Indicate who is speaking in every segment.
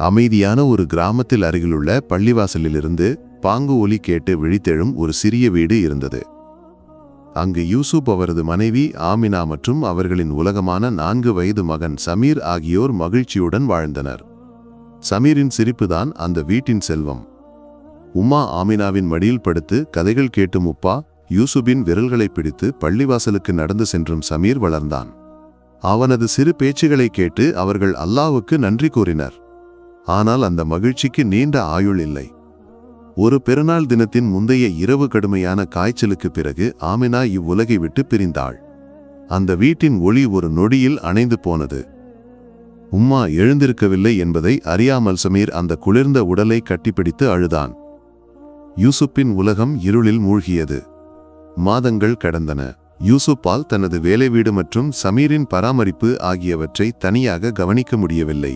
Speaker 1: அமைதியான ஒரு கிராமத்தில் அருகிலுள்ள பள்ளிவாசலிலிருந்து பாங்கு ஒலி கேட்டு விழித்தெழும் ஒரு சிறிய வீடு இருந்தது. அங்கு யூசுப் அவரது மனைவி ஆமினா மற்றும் அவர்களின் உலகமான நான்கு வயது மகன் சமீர் ஆகியோர் மகிழ்ச்சியுடன் வாழ்ந்தனர். சமீரின் சிரிப்புதான் அந்த வீட்டின் செல்வம். உம்மா ஆமினாவின் மடியில் படுத்து கதைகள் கேட்டும் உப்பா யூசுபின் விரல்களை பிடித்து பள்ளிவாசலுக்கு நடந்து சென்றும் சமீர் வளர்ந்தான். அவனது சிறு பேச்சுகளை கேட்டு அவர்கள் அல்லாவுக்கு நன்றி கூறினர். ஆனால் அந்த மகிழ்ச்சிக்கு நீண்ட ஆயுள் இல்லை. ஒரு பெருநாள் தினத்தின் முந்தைய இரவு கடுமையான காய்ச்சலுக்கு பிறகு ஆமினா இவ்வுலகை விட்டு பிரிந்தாள். அந்த வீட்டின் ஒளி ஒரு நொடியில் அணைந்து போனது. உம்மா எழுந்திருக்கவில்லை என்பதை அறியாமல் சமீர் அந்த குளிர்ந்த உடலை கட்டிப்பிடித்து அழுதான். யூசுப்பின் உலகம் இருளில் மூழ்கியது. மாதங்கள் கடந்தன. யூசுப்பால் தனது வேலை வீடு மற்றும் சமீரின் பராமரிப்பு ஆகியவற்றை தனியாக கவனிக்க முடியவில்லை.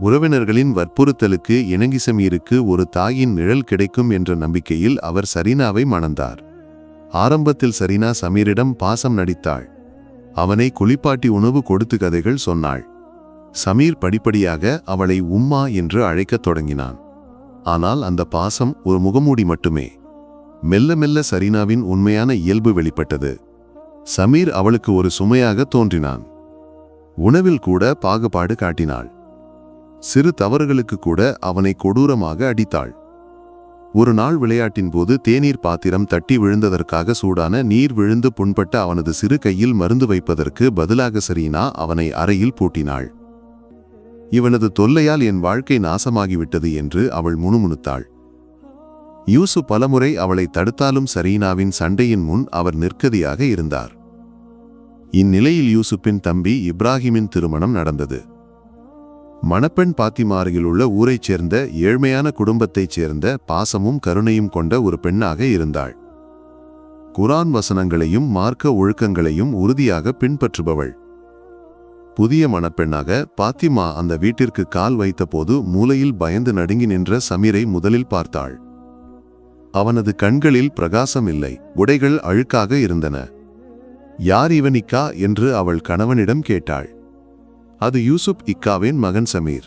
Speaker 1: உறவினர்களின் வற்புறுத்தலுக்கு இணங்கி சமீருக்கு ஒரு தாயின் நிழல் கிடைக்கும் என்ற நம்பிக்கையில் அவர் சரீனாவை மணந்தார். ஆரம்பத்தில் சரீனா சமீரிடம் பாசம் நடித்தாள். அவனை குளிப்பாட்டி உணவு கொடுத்து கதைகள் சொன்னாள். சமீர் படிப்படியாக அவளை உம்மா என்று அழைக்கத் தொடங்கினான். ஆனால் அந்த பாசம் ஒரு முகமூடி மட்டுமே. மெல்ல மெல்ல சரீனாவின் உண்மையான இயல்பு வெளிப்பட்டது. சமீர் அவளுக்கு ஒரு சுமையாக தோன்றினான். உணவில் கூட பாகுபாடு காட்டினாள். சிறு தவறுகளுக்கு கூட அவனை கொடூரமாக அடித்தாள். ஒரு நாள் விளையாட்டின் போது தேநீர் பாத்திரம் தட்டி விழுந்ததற்காக சூடான நீர் விழுந்து புண்பட்ட அவனது சிறு கையில் மருந்து வைப்பதற்கு பதிலாக சரீனா அவனை அறையில் பூட்டினாள். இவனது தொல்லையால் என் வாழ்க்கை நாசமாகிவிட்டது என்று அவள் முணுமுணுத்தாள். யூசு பலமுறை அவளை தடுத்தாலும் சரீனாவின் சண்டையின் முன் அவர் நிற்கதியாக இருந்தார். இந்நிலையில் யூசுப்பின் தம்பி இப்ராஹிமின் திருமணம் நடந்தது. மணப்பெண் பாத்திமா அருகிலுள்ள ஊரைச் சேர்ந்த ஏழ்மையான குடும்பத்தைச் சேர்ந்த பாசமும் கருணையும் கொண்ட ஒரு பெண்ணாக இருந்தாள். குரான் வசனங்களையும் மார்க்க ஒழுக்கங்களையும் உறுதியாக பின்பற்றுபவள். புதிய மணப்பெண்ணாக பாத்திமா அந்த வீட்டிற்கு கால் வைத்தபோது மூலையில் பயந்து நடுங்கி நின்ற சமீரை முதலில் பார்த்தாள். அவனது கண்களில் பிரகாசம் இல்லை உடைகள் அழுக்காக இருந்தன. யார் இவனிக்கா? என்று அவள் கணவனிடம் கேட்டாள். அது யூசுப் இக்காவின் மகன் சமீர்.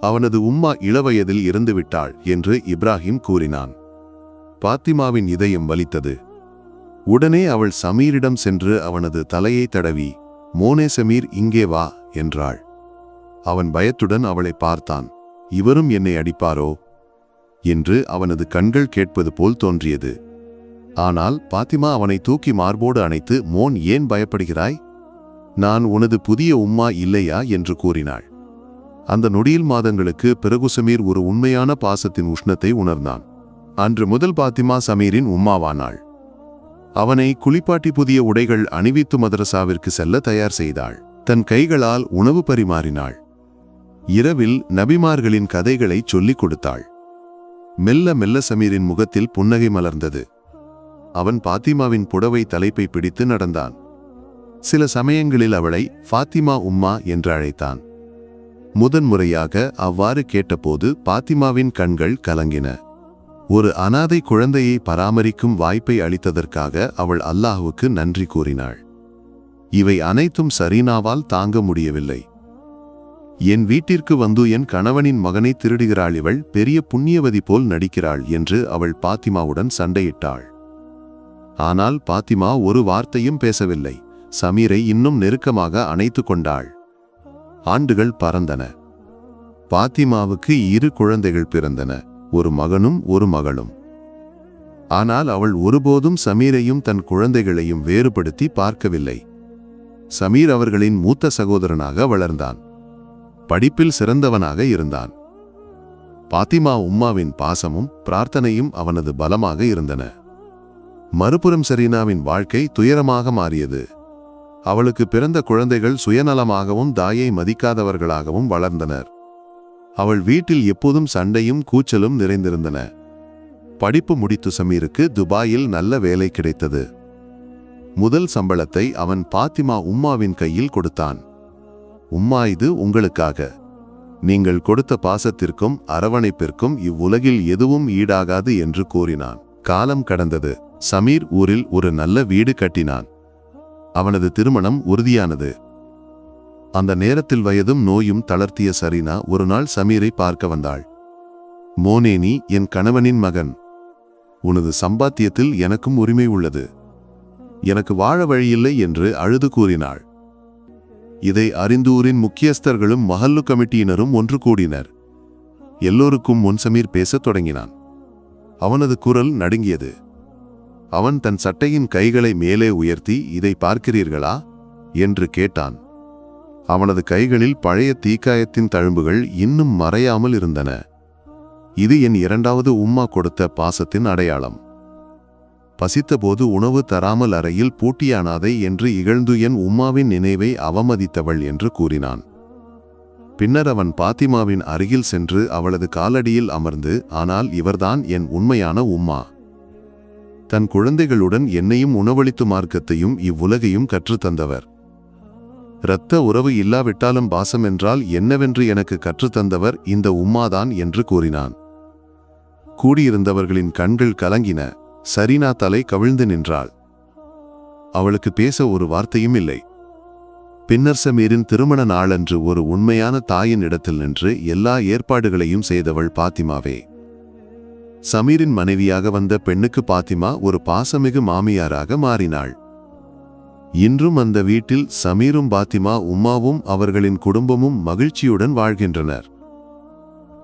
Speaker 1: அவனது உம்மா இளவயதில் இறந்துவிட்டாள் என்று இப்ராஹிம் கூறினான். பாத்திமாவின் இதயம் வலித்தது. உடனே அவள் சமீரிடம் சென்று அவனது தலையை தடவி மோனே சமீர் இங்கே வா என்றாள். அவன் பயத்துடன் அவளை பார்த்தான். இவரும் என்னை அடிப்பாரோ? என்று அவனது கண்கள் கேட்பது போல் தோன்றியது. ஆனால் பாத்திமா அவனை தூக்கி மார்போடு அணைத்து மோன் ஏன் பயப்படுகிறாய்? நான் உனது புதிய உம்மா இல்லையா? என்று கூறினாள். அந்த நொடியில் மாதங்களுக்கு பிறகு சமீர் ஒரு உண்மையான பாசத்தின் உஷ்ணத்தை உணர்ந்தான். அன்று முதல் பாத்திமா சமீரின் உம்மாவானாள். அவனை குளிப்பாட்டி புதிய உடைகள் அணிவித்து மதரசாவிற்கு செல்ல தயார் செய்தாள். தன் கைகளால் உணவு பரிமாறினாள். இரவில் நபிமார்களின் கதைகளை சொல்லிக் கொடுத்தாள். மெல்ல மெல்ல சமீரின் முகத்தில் புன்னகை மலர்ந்தது. அவன் பாத்திமாவின் புடவை தலைப்பை பிடித்து நடந்தான். சில சமயங்களில் அவளை ஃபாத்திமா உம்மா என்று அழைத்தான். முதன்முறையாக அவ்வாறு கேட்டபோது பாத்திமாவின் கண்கள் கலங்கின. ஒரு அனாதை குழந்தையை பராமரிக்கும் வாய்ப்பை அளித்ததற்காக அவள் அல்லாஹுவுக்கு நன்றி கூறினாள். இவை அனைத்தும் சரீனாவால் தாங்க முடியவில்லை. என் வீட்டிற்கு வந்து என் கணவனின் மகனை திருடுகிறாள் இவள் பெரிய புண்ணியவதி போல் நடிக்கிறாள் என்று அவள் பாத்திமாவுடன் சண்டையிட்டாள். ஆனால் பாத்திமா ஒரு வார்த்தையும் பேசவில்லை. சமீரை இன்னும் நெருக்கமாக அணைத்து கொண்டாள். ஆண்டுகள் பறந்தன. பாத்திமாவுக்கு இரு குழந்தைகள் பிறந்தன. ஒரு மகனும் ஒரு மகளும். ஆனால் அவள் ஒருபோதும் சமீரையும் தன் குழந்தைகளையும் வேறுபடுத்தி பார்க்கவில்லை. சமீர் அவர்களின் மூத்த சகோதரனாக வளர்ந்தான். படிப்பில் சிறந்தவனாக இருந்தான். பாத்திமா உம்மாவின் பாசமும் பிரார்த்தனையும் அவனது பலமாக இருந்தன. மறுபுறம் சரீனாவின் வாழ்க்கை துயரமாக மாறியது. அவளுக்கு பிறந்த குழந்தைகள் சுயநலமாகவும் தாயை மதிக்காதவர்களாகவும் வளர்ந்தனர். அவள் வீட்டில் எப்போதும் சண்டையும் கூச்சலும் நிறைந்திருந்தன. படிப்பு முடித்து சமீருக்கு துபாயில் நல்ல வேலை கிடைத்தது. முதல் சம்பளத்தை அவன் பாத்திமா உம்மாவின் கையில் கொடுத்தான். உம்மா இது உங்களுக்காக. நீங்கள் கொடுத்த பாசத்திற்கும் அரவணைப்பிற்கும் இவ்வுலகில் எதுவும் ஈடாகாது என்று கூறினான். காலம் கடந்தது. சமீர் ஊரில் ஒரு நல்ல வீடு கட்டினான். அவனது திருமணம் உறுதியானது. அந்த நேரத்தில் வயதும் நோயும் தளர்த்திய சரீனா ஒரு நாள் சமீரை பார்க்க வந்தாள். மோனே நீ என் கணவனின் மகன். உனது சம்பாத்தியத்தில் எனக்கும் உரிமை உள்ளது. எனக்கு வாழ வழியில்லை என்று அழுது கூறினாள். இதை அறிந்தூரின் முக்கியஸ்தர்களும் மஹல்லு கமிட்டியினரும் ஒன்று கூடினர். எல்லோருக்கும் முன் சமீர் பேசத் தொடங்கினான். அவனது குரல் நடுங்கியது. அவன் தன் சட்டையின் கைகளை மேலே உயர்த்தி இதை பார்க்கிறீர்களா? என்று கேட்டான். அவனது கைகளில் பழைய தீக்காயத்தின் தழும்புகள் இன்னும் மறையாமல் இருந்தன. இது என் இரண்டாவது உம்மா கொடுத்த பாசத்தின் அடையாளம். பசித்தபோது உணவு தராமல் அறையில் பூட்டியானாதை என்று இகழ்ந்து என் உம்மாவின் நினைவை அவமதித்தவள் என்று கூறினான். பின்னர் அவன் பாத்திமாவின் அருகில் சென்று அவளது காலடியில் அமர்ந்து ஆனால் இவர்தான் என் உண்மையான உம்மா. தன் குழந்தைகளுடன் என்னையும் உணவளித்து மார்க்கத்தையும் இவ்வுலகையும் கற்றுத்தந்தவர். இரத்த உறவு இல்லாவிட்டாலும் பாசம் என்றால் என்னவென்று எனக்கு கற்றுத்தந்தவர் இந்த உம்மாதான் என்று கூறினான். கூடியிருந்தவர்களின் கண்கள் கலங்கின. சரினா தலை கவிழ்ந்து நின்றாள். அவளுக்கு பேச ஒரு வார்த்தையும் இல்லை. பின்னர் சமீரின் திருமண நாளன்று ஒரு உண்மையான தாயின் இடத்தில் நின்று எல்லா ஏற்பாடுகளையும் செய்தவள் பாத்திமாவே. சமீரின் மனைவியாக வந்த பெண்ணுக்கு பாத்திமா ஒரு பாசமிகு மாமியாராக மாறினாள். இன்றும் அந்த வீட்டில் சமீரும் பாத்திமா உம்மாவும் அவர்களின் குடும்பமும் மகிழ்ச்சியுடன் வாழ்கின்றனர்.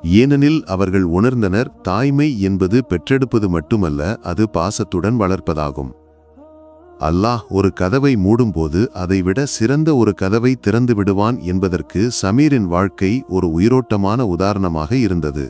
Speaker 1: ஏனெனில் அவர்கள் உணர்ந்தனர் தாய்மை என்பது பெற்றெடுப்பது மட்டுமல்ல அது பாசத்துடன் வளர்ப்பதாகும். அல்லாஹ் ஒரு கதவை மூடும்போது அதைவிட சிறந்த ஒரு கதவை திறந்து விடுவான் என்பதற்கு சமீரின் வாழ்க்கை ஒரு உயிரோட்டமான உதாரணமாக இருந்தது.